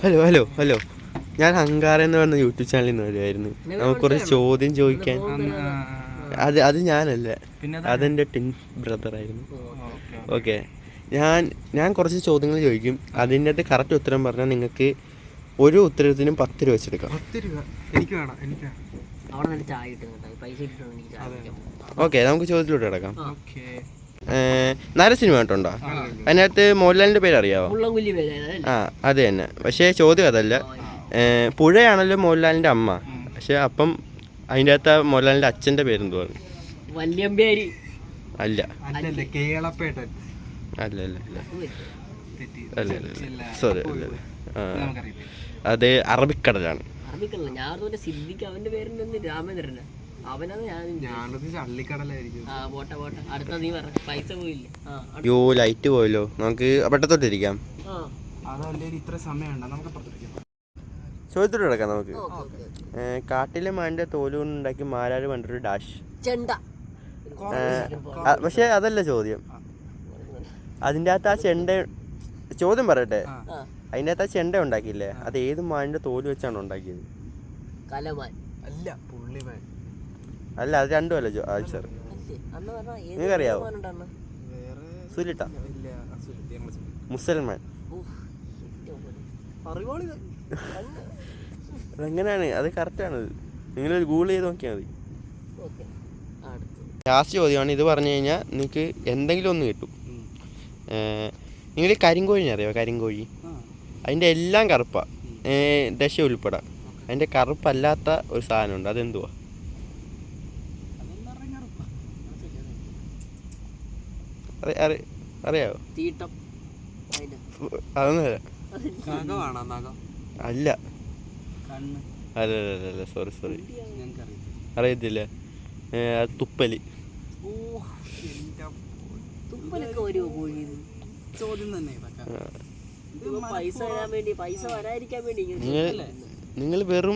Hello hello hello ഞാൻ അഹങ്കാരം എന്ന് പറഞ്ഞ യൂട്യൂബ് ചാനലിൽ നിന്ന് വരുമായിരുന്നു നമുക്ക് കുറച്ച് ചോദ്യം ചോദിക്കാൻ. അത് അത് ഞാനല്ല. അതെന്റെ അതെന്റെ ടിൻ ബ്രദർ ആയിരുന്നു ഓക്കെ ഞാൻ ഞാൻ കുറച്ച് ചോദ്യങ്ങൾ ചോദിക്കും. അതിന്റെ അകത്ത് കറക്റ്റ് ഉത്തരം പറഞ്ഞാൽ നിങ്ങൾക്ക് ഒരു ഉത്തരത്തിനും പത്ത് രൂപ വെച്ചെടുക്കാം. ഓക്കെ നമുക്ക് ചോദ്യത്തിലോട്ട് കിടക്കാം. ഓക്കെ കേട്ടോണ്ടോ അതിനകത്ത് മോഹൻലാലിന്റെ പേര് അറിയാവോ പേര്? ആ അത് തന്നെ. പക്ഷേ ചോദ്യം അതല്ല. പുഴയാണല്ലോ മോഹൻലാലിന്റെ അമ്മ. പക്ഷെ അപ്പം അതിന്റെ അകത്ത് മോഹൻലാലിന്റെ മോഹൻലാലിന്റെ അച്ഛന്റെ പറഞ്ഞു വല്യമ്പേരി അല്ല. അല്ല. അല്ല അല്ല അല്ല അല്ല. അല്ല സോറി അല്ല അല്ല. അത് അറബിക്കടലാണ്. അറബിക്കല്ല ഞാൻ സിദ്ധിക്ക് സിദ്ദിഖ് അവന്റെ പേരിന്റെ രാമേന്ദ്രന്. യോ ലൈറ്റ് പോയല്ലോ. നമുക്ക് പെട്ടത്തോട്ടിരിക്കാം ആ. അതല്ലേ ഇത്ര സമയമുണ്ടോ. നമുക്ക് അപ്പുറത്തിരിക്കാം ചോദ്യത്തോട്ട് കിടക്കാം നമുക്ക്. കാട്ടിലെ മാന്റെ തോലുകൊണ്ടുണ്ടാക്കി മാരാട് പണ്ടൊരു ഡാഷ് പക്ഷെ അതല്ല ചോദ്യം. അതിന്റെ അകത്ത് ആ ചെണ്ട ചോദ്യം പറയട്ടെ. അതിന്റെ അകത്ത് ആ ചെണ്ട ഉണ്ടാക്കിയില്ലേ? അത് ഏത് മാനിന്റെ തോൽ വെച്ചാണ് ഉണ്ടാക്കിയത്? കലമാൻ. അല്ല പുള്ളിമാൻ. അല്ല അത് രണ്ടുമല്ല ജോ പറഞ്ഞാ ഏത് നിങ്ങൾക്കറിയാവോ? സുലിട്ട മുസൽമാൻ. അതെങ്ങനെയാണ്? അത് കറക്റ്റാണ്. നിങ്ങൾ ഗൂഗിൾ ചെയ്ത് നോക്കിയാൽ മതി. ലാസ്റ്റ് ചോദ്യമാണ്. ഇത് പറഞ്ഞു കഴിഞ്ഞാൽ നിങ്ങൾക്ക് എന്തെങ്കിലും ഒന്ന് കിട്ടും. നിങ്ങൾ കരിങ്കോഴിനെ അറിയോ? കരിങ്കോഴി. അതിന്റെ എല്ലാം കറുപ്പാണ് ദശ ഉൾപ്പെടാം. അതിന്റെ കറുപ്പല്ലാത്ത ഒരു സാധനമുണ്ട്. അതെന്തുവാ? അറിയാവോ? അതൊന്നും അല്ല. അല്ല സോറി സോറി അറിയത്തില്ല. തുപ്പൽ. നിങ്ങൾ ചെയ്യുന്നതല്ലേ?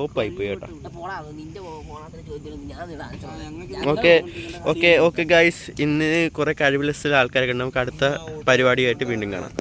നിങ്ങൾ ആയി പോയി കേട്ടോ. ഓക്കെ ഓക്കെ ഓക്കെ ഗൈസ് ഇന്ന് കുറെ കഴിവുള്ള ആൾക്കാരൊക്കെ ഉണ്ട്. നമുക്ക് അടുത്ത പരിപാടിയായിട്ട് വീണ്ടും കാണാം.